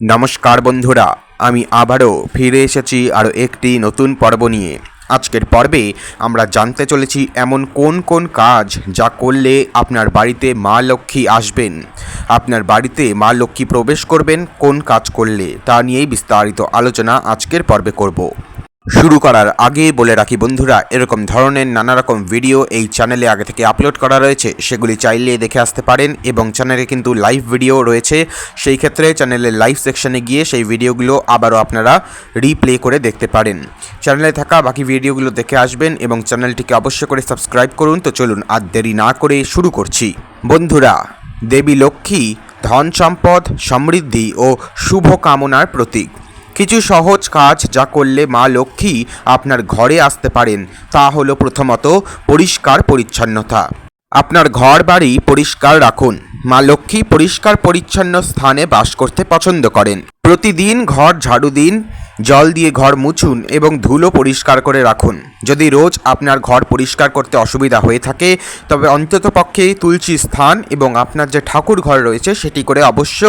নমস্কার বন্ধুরা, আমি আবারও ফিরে এসেছি আরও একটি নতুন পর্ব নিয়ে। আজকের পর্বে আমরা জানতে চলেছি এমন কোন কোন কাজ যা করলে আপনার বাড়িতে মা লক্ষ্মী আসবেন। আপনার বাড়িতে মা লক্ষ্মী প্রবেশ করবেন, কোন কাজ করলে, তা নিয়েই বিস্তারিত আলোচনা আজকের পর্বে করব। শুরু করার আগে বলে রাখি বন্ধুরা, এরকম ধরনের নানা রকম ভিডিও এই চ্যানেলে আগে থেকে আপলোড করা রয়েছে। সেগুলি চাইলে দেখে আসতে পারেন এবং চ্যানেলে কিন্তু লাইভ ভিডিও রয়েছে। সেই ক্ষেত্রে চ্যানেলের লাইভ সেকশনে গিয়ে সেই ভিডিওগুলো আবারও আপনারা রিপ্লে করে দেখতে পারেন। চ্যানেলে থাকা বাকি ভিডিওগুলো দেখে আসবেন এবং চ্যানেলটিকে অবশ্য করে সাবস্ক্রাইব করুন। তো চলুন আর দেরি না করে শুরু করছি। বন্ধুরা, দেবী লক্ষ্মী, ধন সম্পদ, সমৃদ্ধি ও শুভ কামনার প্রতীক। কিছু সহজ কাজ যা করলে মা লক্ষ্মী আপনার ঘরে আসতে পারেন, তা হলো প্রথমত পরিষ্কার পরিচ্ছন্নতা। আপনার ঘর বাড়ি পরিষ্কার রাখুন। মা লক্ষ্মী পরিষ্কার পরিচ্ছন্ন স্থানে বাস করতে পছন্দ করেন। প্রতিদিন ঘর ঝাড়ু দিন, জল দিয়ে ঘর মুছুন এবং ধুলো পরিষ্কার করে রাখুন। যদি রোজ আপনার ঘর পরিষ্কার করতে অসুবিধা হয়ে থাকে, তবে অন্ততপক্ষে তুলসী স্থান এবং আপনার যে ঠাকুর ঘর রয়েছে সেটি করে অবশ্য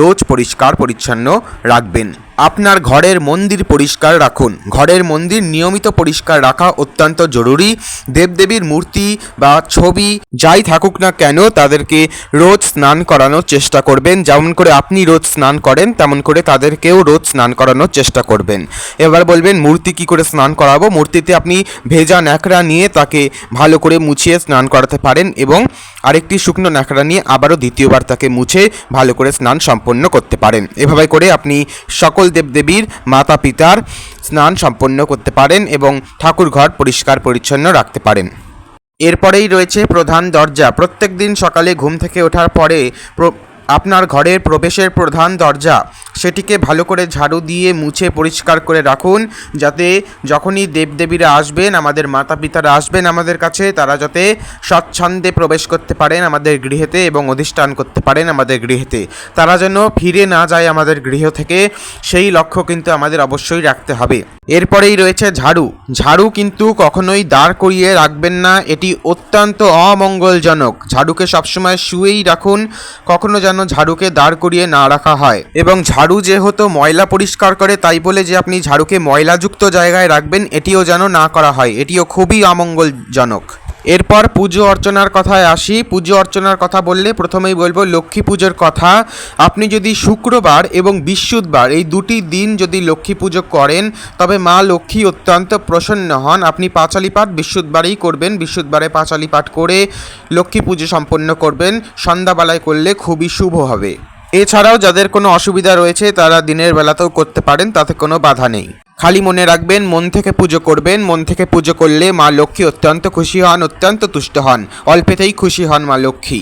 রোজ পরিষ্কার পরিচ্ছন্ন রাখবেন। আপনার ঘরের মন্দির পরিষ্কার রাখুন। ঘরের মন্দির নিয়মিত পরিষ্কার রাখা অত্যন্ত জরুরি। দেবদেবীর মূর্তি বা ছবি যাই থাকুক না কেন, তাদেরকে রোজ স্নান করানোর চেষ্টা করবেন। যেমন করে আপনি রোজ স্নান করেন, তেমন করে তাদেরকেও রোজ স্নান করানোর চেষ্টা করবেন। এবার বলবেন, মূর্তি কি করে স্নান করাবো? মূর্তিতে আপনি ভেজা ন্যাকড়া নিয়ে তাকে ভালো করে মুছিয়ে স্নান করাতে পারেন এবং আরেকটি শুকনো ন্যাকড়া নিয়ে আবারও দ্বিতীয়বার তাকে মুছে ভালো করে স্নান সম্পন্ন করতে পারেন। এভাবে করে আপনি সকল দেবদেবীর মাতা পিতার স্নান সম্পন্ন করতে পারেন এবং ঠাকুর ঘর পরিষ্কার পরিচ্ছন্ন রাখতে পারেন। এরপরেই রয়েছে প্রধান দরজা। প্রত্যেক দিন সকালে ঘুম থেকে ওঠার পরে আপনার ঘরের প্রবেশের প্রধান দরজা। সেটিকে ভালো করে ঝাড়ু দিয়ে মুছে পরিষ্কার করে রাখুন, যাতে যখনই দেবদেবীরা আসবেন, আমাদের মাতা পিতারা আসবেন আমাদের কাছে, তারা যাতে স্বচ্ছন্দে প্রবেশ করতে পারেন আমাদের গৃহেতে এবং অধিষ্ঠান করতে পারেন আমাদের গৃহেতে। তারা যেন ফিরে না যায় আমাদের গৃহ থেকে, সেই লক্ষ্য কিন্তু আমাদের অবশ্যই রাখতে হবে। এরপরেই রয়েছে ঝাড়ু। ঝাড়ু কিন্তু কখনোই দাঁড় করিয়ে রাখবেন না, এটি অত্যন্ত অমঙ্গলজনক। ঝাড়ুকে সবসময় শুয়েই রাখুন, কখনো যেন ঝাড়ুকে দাঁড় করিয়ে না রাখা হয়। এবং ঝাড়ু যেহেতু ময়লা পরিষ্কার করে তাই বলে যে আপনি ঝাড়ুকে ময়লাযুক্ত জায়গায় রাখবেন, এটিও যেন না করা হয়। এটিও খুবই অমঙ্গলজনক এরপর পুজো অর্চনার কথায় আসি। পুজো অর্চনার কথা বললে প্রথমেই বলব, লক্ষ্মী পুজোর কথা। আপনি যদি শুক্রবার এবং বিশুদ্ধবার এই দুটি দিন যদি লক্ষ্মী পুজো করেন, তবে মা লক্ষ্মী অত্যন্ত প্রসন্ন হন। আপনি পাঁচালি পাঠ বিশুদ্ধবারেই করবেন। বিশুদ্ধবারে পাঁচালি পাঠ করে লক্ষ্মী পুজো সম্পন্ন করবেন। সন্ধ্যাবেলায় করলে খুবই শুভ হবে। এছাড়াও যাদের কোনো অসুবিধা রয়েছে, তারা দিনের বেলাতেও করতে পারেন, তাতে কোনো বাধা নেই। খালি মনে রাখবেন, মন থেকে পুজো করবেন, মন থেকে পুজো করলে মা লক্ষ্মী অত্যন্ত খুশি হন, অত্যন্ত তুষ্ট হন, অল্পেতেই খুশি হন মা লক্ষ্মী।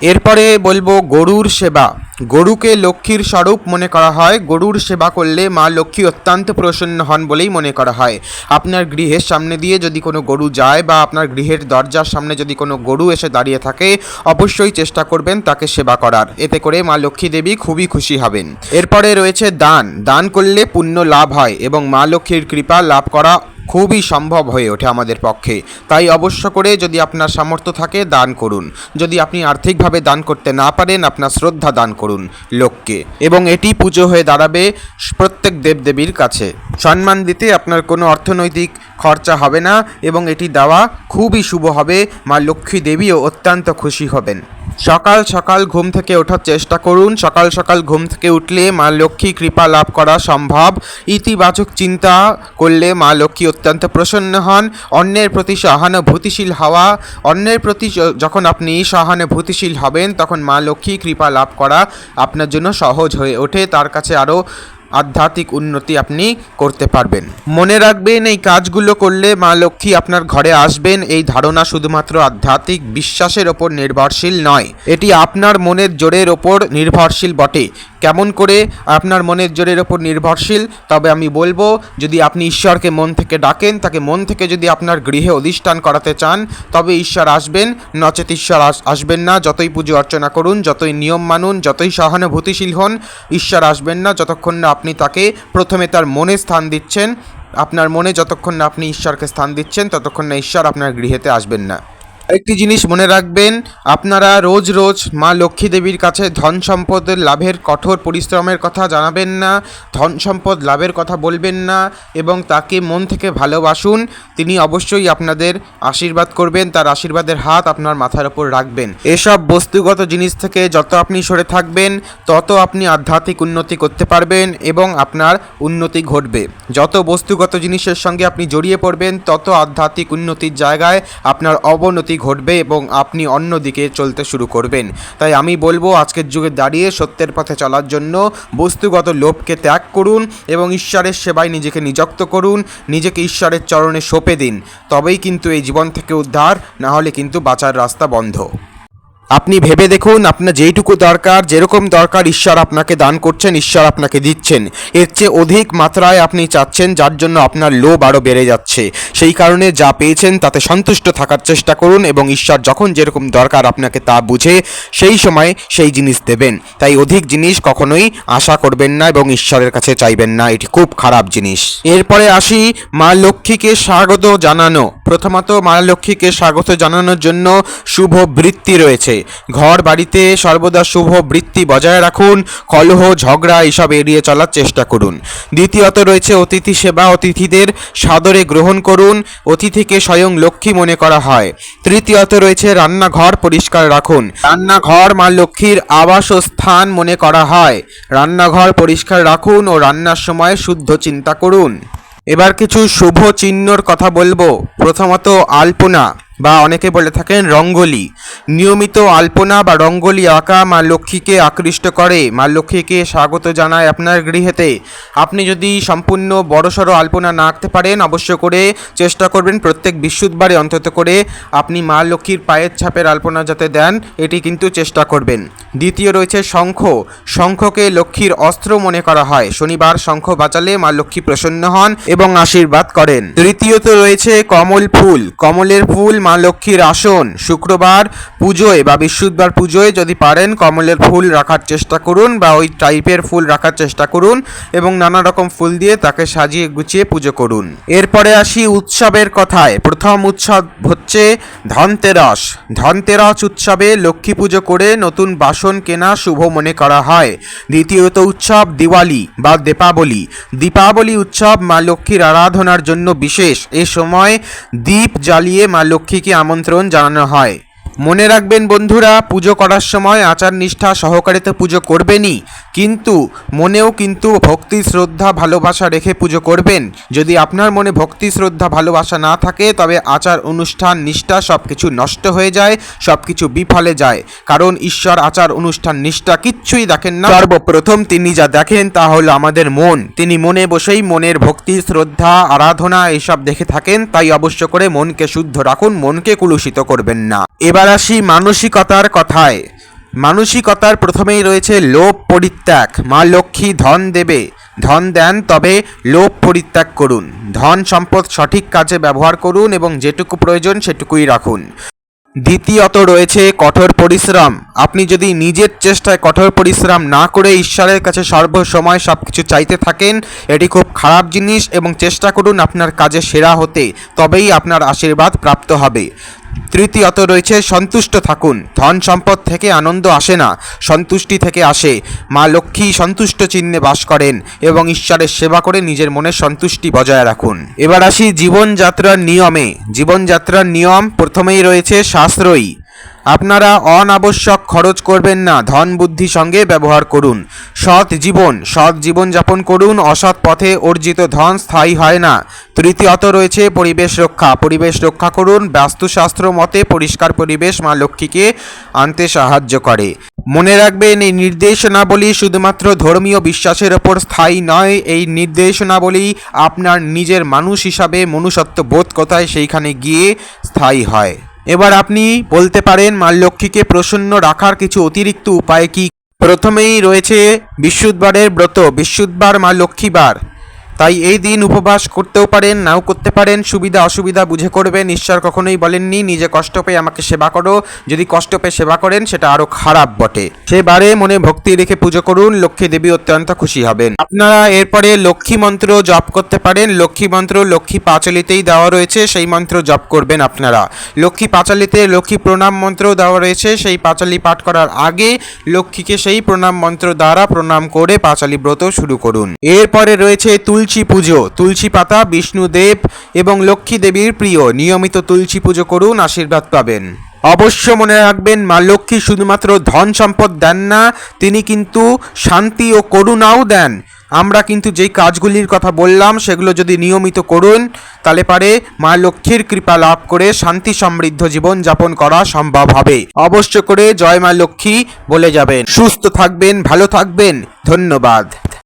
এরপরে বলব গরুর সেবা। গরুকে লক্ষ্মীর স্বরূপ মনে করা হয়। গরুর সেবা করলে মা লক্ষ্মী অত্যন্ত প্রসন্ন হন বলেই মনে করা হয়। আপনার গৃহের সামনে দিয়ে যদি কোনো গরু যায় বা আপনার গৃহের দরজার সামনে যদি কোনো গরু এসে দাঁড়িয়ে থাকে, অবশ্যই চেষ্টা করবেন তাকে সেবা করার। এতে করে মা লক্ষ্মী দেবী খুবই খুশি হবেন। এরপরে রয়েছে দান। দান করলে পুণ্য লাভ হয় এবং মা লক্ষ্মীর কৃপা লাভ করা খুবই সম্ভব হয়ে ওঠে আমাদের পক্ষে। তাই অবশ্য করে যদি আপনার সামর্থ্য থাকে, দান করুন। যদি আপনি আর্থিকভাবে দান করতে না পারেন, আপনার শ্রদ্ধা দান করুন লোককে। এবং এটি পুজো হয়ে দাঁড়াবে প্রত্যেক দেবদেবীর কাছে। সম্মান দিতে আপনার কোনো অর্থনৈতিক খরচা হবে না এবং এটি দেওয়া খুবই শুভ হবে। মা লক্ষ্মী দেবীও অত্যন্ত খুশি হবেন। সকাল সকাল ঘুম থেকে ওঠার চেষ্টা করুন। সকাল সকাল ঘুম থেকে উঠলে মা লক্ষ্মী কৃপা লাভ করা সম্ভব। ইতিবাচক চিন্তা করলে মা লক্ষ্মী অত্যন্ত প্রসন্ন হন। অন্যের প্রতি সহানুভূতিশীল হওয়া, অন্যের প্রতি যখন আপনি সহানুভূতিশীল হবেন, তখন মা লক্ষ্মী কৃপা লাভ করা আপনার জন্য সহজ হয়ে ওঠে। তার কাছে আরও আধ্যাত্মিক উন্নতি আপনি করতে পারবেন। মনে রাখবেন, এই কাজগুলো করলে মা লক্ষ্মী আপনার ঘরে আসবেন। এই ধারণা শুধুমাত্র আধ্যাত্মিক বিশ্বাসের ওপর নির্ভরশীল নয়, এটি আপনার মনের জোরের ওপর নির্ভরশীল বটে। কেমন করে আপনার মনের জোরের ওপর নির্ভরশীল? তবে আমি বলব, যদি আপনি ঈশ্বরকে মন থেকে ডাকেন, তাকে মন থেকে যদি আপনার গৃহে অধিষ্ঠান করাতে চান, তবে ঈশ্বর আসবেন। নচেত ঈশ্বর আস- আসবেন না। যতই পুজো অর্চনা করুন, যতই নিয়ম মানুন, যতই সহানুভূতিশীল হন, ঈশ্বর আসবেন না। যতক্ষণ না আপনি তাকে প্রথমে তার মনে স্থান দিচ্ছেন। আপনার মনে যতক্ষণ না আপনি ঈশ্বরকে স্থান দিচ্ছেন, ততক্ষণ না ঈশ্বর আপনার গৃহেতে আসবেন না। একটি জিনিস মনে রাখবেন, আপনারা রোজ রোজ মা লক্ষ্মী দেবীর কাছে ধন সম্পদের লাভের কঠোর পরিশ্রমের কথা জানাবেন না, ধন সম্পদ লাভের কথা বলবেন না এবং তাকে মন থেকে ভালোবাসুন। তিনি অবশ্যই আপনাদের আশীর্বাদ করবেন, তার আশীর্বাদের হাত আপনার মাথার ওপর রাখবেন। এসব বস্তুগত জিনিস থেকে যত আপনি সরে থাকবেন, তত আপনি আধ্যাত্মিক উন্নতি করতে পারবেন এবং আপনার উন্নতি ঘটবে। যত বস্তুগত জিনিসের সঙ্গে আপনি জড়িয়ে পড়বেন, তত আধ্যাত্মিক উন্নতির জায়গায় আপনার অবনতি ঘটবে এবং আপনি অন্য দিকে চলতে শুরু করবেন। তাই আমি বলব, আজকের যুগে দাঁড়িয়ে সত্যের পথে চলার জন্য বস্তুগত লোভকে ত্যাগ করুন এবং ঈশ্বরের সেবায় নিজেকে নিযুক্ত করুন। নিজেকে ঈশ্বরের চরণে সঁপে দিন। তবেই কিন্তু এই জীবন থেকে উদ্ধার, না হলে কিন্তু বাঁচার রাস্তা বন্ধ। আপনি ভেবে দেখুন, আপনার যেইটুকু দরকার, যেরকম দরকার ঈশ্বর আপনাকে দান করছেন, ঈশ্বর আপনাকে দিচ্ছেন। এর চেয়ে অধিক মাত্রায় আপনি চাচ্ছেন, যার জন্য আপনার লোভ আরও বেড়ে যাচ্ছে। সেই কারণে যা পেয়েছেন, তাতে সন্তুষ্ট থাকার চেষ্টা করুন এবং ঈশ্বর যখন যেরকম দরকার আপনাকে তা বুঝে, সেই সময় সেই জিনিস দেবেন। তাই অধিক জিনিস কখনোই আশা করবেন না এবং ঈশ্বরের কাছে চাইবেন না। এটি খুব খারাপ জিনিস। এরপরে আসি, মা লক্ষ্মীকে স্বাগত জানানো। প্রথমত মা লক্ষ্মীকে স্বাগত জানানোর জন্য শুভ বৃত্তি রয়েছে। ঘর বাড়িতে সর্বদা শুভ বৃত্তি বজায় রাখুন, কলহ, ঝগড়া এসব এড়িয়ে চলার চেষ্টা করুন। দ্বিতীয়ত রয়েছে অতিথি সেবা, অতিথিদের সাদরে গ্রহণ করুন, অতিথিকে স্বয়ং লক্ষ্মী মনে করা হয়। তৃতীয়ত রয়েছে রান্নাঘর পরিষ্কার রাখুন। রান্নাঘর মা লক্ষ্মীর আবাস ও স্থান মনে করা হয়। রান্নাঘর পরিষ্কার রাখুন ও রান্নার সময় শুদ্ধ চিন্তা করুন। এবার কিছু শুভ চিহ্নর কথা বলব। প্রথমত আলপনা। বা অনেকে বলে থাকেন রঙ্গোলি। নিয়মিত আলপনা বা রঙ্গোলি আঁকা মা লক্ষ্মীকে আকৃষ্ট করে। মা লক্ষ্মীকে স্বাগত জানায় আপনার গৃহেতে। আপনি যদি সম্পূর্ণ বড়সড় আলপনা না আঁকতে পারেন, অবশ্য করে চেষ্টা করবেন প্রত্যেক বিশুদ্ধবারে অন্তত করে আপনি মা লক্ষ্মীর পায়ের ছাপের আলপনা যাতে দেন, এটি কিন্তু চেষ্টা করবেন। দ্বিতীয় রয়েছে শঙ্খ। শঙ্খকে লক্ষ্মীর অস্ত্র মনে করা হয়। শনিবার শঙ্খ বাঁচালে মা লক্ষ্মী প্রসন্ন হন এবং আশীর্বাদ করেন। তৃতীয়ত রয়েছে কমল ফুল। কমলের ফুল মা লক্ষ্মীর আসন। শুক্রবার পুজোয় বা বিশুদ্ধবার পুজোয় যদি পারেন কমলের ফুল রাখার চেষ্টা করুন বা ওই টাইপের ফুল রাখার চেষ্টা করুন এবং নানা রকম ফুল দিয়ে তাকে সাজিয়ে গুছিয়ে পুজো করুন। এরপরে আসি উৎসবের কথায়। প্রথম উৎসব হচ্ছে ধনতেরাস। ধনতেরাস উৎসবে লক্ষ্মী পুজো করে নতুন বাসন কেনা শুভ মনে করা হয়। দ্বিতীয়ত উৎসব দিওয়ালি বা দীপাবলি। দীপাবলি উৎসব মা লক্ষ্মীর আরাধনার জন্য বিশেষ। এ সময় দীপ জ্বালিয়ে মা লক্ষ্মীকে আমন্ত্রণ জানানো হয়? মনে রাখবেন বন্ধুরা, পুজো করার সময় আচার নিষ্ঠা সহকারে তো পুজো করবেনই। কিন্তু মনেও কিন্তু ভক্তি, শ্রদ্ধা, ভালোবাসা রেখে পুজো করবেন। যদি আপনার মনে ভক্তি, শ্রদ্ধা, ভালোবাসা না থাকে, তবে আচার, অনুষ্ঠান, নিষ্ঠা সব কিছু নষ্ট হয়ে যায় সব কিছু বিফলে যায়। কারণ ঈশ্বর আচার, অনুষ্ঠান, নিষ্ঠা কিচ্ছুই দেখেন না। সর্বপ্রথম তিনি যা দেখেন তা হলো আমাদের মন। তিনি মনে বসেই মনের ভক্তি, শ্রদ্ধা, আরাধনা, এসব দেখে থাকেন। তাই অবশ্য করে মনকে শুদ্ধ রাখুন, মনকে কুলুষিত করবেন না। এবার আসি মানসিকতার কথায়। মানসিকতার প্রথমেই রয়েছে লোভ পরিত্যাগ। মা লক্ষ্মী ধন দেবে। ধন দেন তবে লোভ পরিত্যাগ করুন। ধন সম্পদ সঠিক কাজে ব্যবহার করুন এবং যেটুকু প্রয়োজন সেটুকুই রাখুন। দ্বিতীয়ত রয়েছে কঠোর পরিশ্রম। আপনি যদি নিজের চেষ্টায় কঠোর পরিশ্রম না করে ঈশ্বরের কাছে সর্বসময় সব কিছু চাইতে থাকেন, এটি খুব খারাপ জিনিস এবং চেষ্টা করুন আপনার কাজে সেরা হতে। তবেই আপনার আশীর্বাদ প্রাপ্ত হবে। তৃতীয়ত রয়েছে, সন্তুষ্ট থাকুন। ধন সম্পদ থেকে আনন্দ আসে না, সন্তুষ্টি থেকে আসে। মা লক্ষ্মী সন্তুষ্ট চিহ্নে বাস করেন এবং ঈশ্বরের সেবা করে নিজের মনে সন্তুষ্টি বজায় রাখুন। এবার আসি জীবনযাত্রার নিয়মে। জীবনযাত্রার নিয়ম প্রথমেই রয়েছে সাশ্রয়ী। আপনারা অনাবশ্যক খরচ করবেন না, ধন বুদ্ধি সঙ্গে ব্যবহার করুন। সৎ জীবন সৎ জীবন যাপন করুন, অসৎ পথে অর্জিত ধন স্থায়ী হয় না। তৃতীয়ত রয়েছে পরিবেশ রক্ষা। পরিবেশ রক্ষা করুন, বাস্তুশাস্ত্র মতে পরিষ্কার পরিবেশ মা লক্ষ্মীকে আনতে সাহায্য করে। মনে রাখবেন, এই নির্দেশনাবলী শুধুমাত্র ধর্মীয় বিশ্বাসের ওপর স্থায়ী নয়, এই নির্দেশনাবলী আপনার নিজের মানুষ হিসাবে মনুষ্যত্ব বোধ কোথায় সেইখানে গিয়ে স্থায়ী হয়। এবার আপনি বলতে পারেন মা লক্ষ্মীকে প্রসন্ন রাখার কিছু অতিরিক্ত উপায় কি? প্রথমেই রয়েছে বিশুদ্ধবারের ব্রত, বিশুদ্ধবার মা লক্ষ্মীবার। তাই এই দিন উপবাস করতেও পারেন, নাও করতে পারেন, সুবিধা অসুবিধা বুঝে করবেন। ঈশ্বর কখনোই বলেননি, নিজে কষ্ট পেয়ে আমাকে সেবা করো। যদি কষ্ট পেয়ে সেবা করেন, সেটা আরও খারাপ বটে। সেবারে মনে ভক্তি রেখে পুজো করুন, লক্ষ্মী দেবী অত্যন্ত খুশি হবেন। আপনারা এরপরে লক্ষ্মী মন্ত্র জপ করতে পারেন। লক্ষ্মী মন্ত্র লক্ষ্মী পাঁচালিতেই দেওয়া রয়েছে, সেই মন্ত্র জপ করবেন আপনারা। লক্ষ্মী পাঁচালিতে লক্ষ্মী প্রণাম মন্ত্র দেওয়া রয়েছে, সেই পাঁচালি পাঠ করার আগে লক্ষ্মীকে সেই প্রণাম মন্ত্র দ্বারা প্রণাম করে পাঁচালি ব্রত শুরু করুন। এরপরে রয়েছে তুলসী পুজো, তুলসী পাতা বিষ্ণুদেব এবং লক্ষ্মী দেবীর প্রিয়। নিয়মিত তুলসী পুজো করুন, আশীর্বাদ পাবেন। অবশ্য মনে রাখবেন, মা লক্ষ্মী শুধুমাত্র ধন সম্পদ দেন না, তিনি কিন্তু শান্তি ও করুণাও দেন। আমরা কিন্তু যেই কাজগুলির কথা বললাম, সেগুলো যদি নিয়মিত করুন তাহলে পারে মা লক্ষ্মীর কৃপা লাভ করে শান্তি সমৃদ্ধ জীবন যাপন করা সম্ভব হবে। অবশ্য করে জয় মা লক্ষ্মী বলে যাবেন। সুস্থ থাকবেন, ভালো থাকবেন। ধন্যবাদ।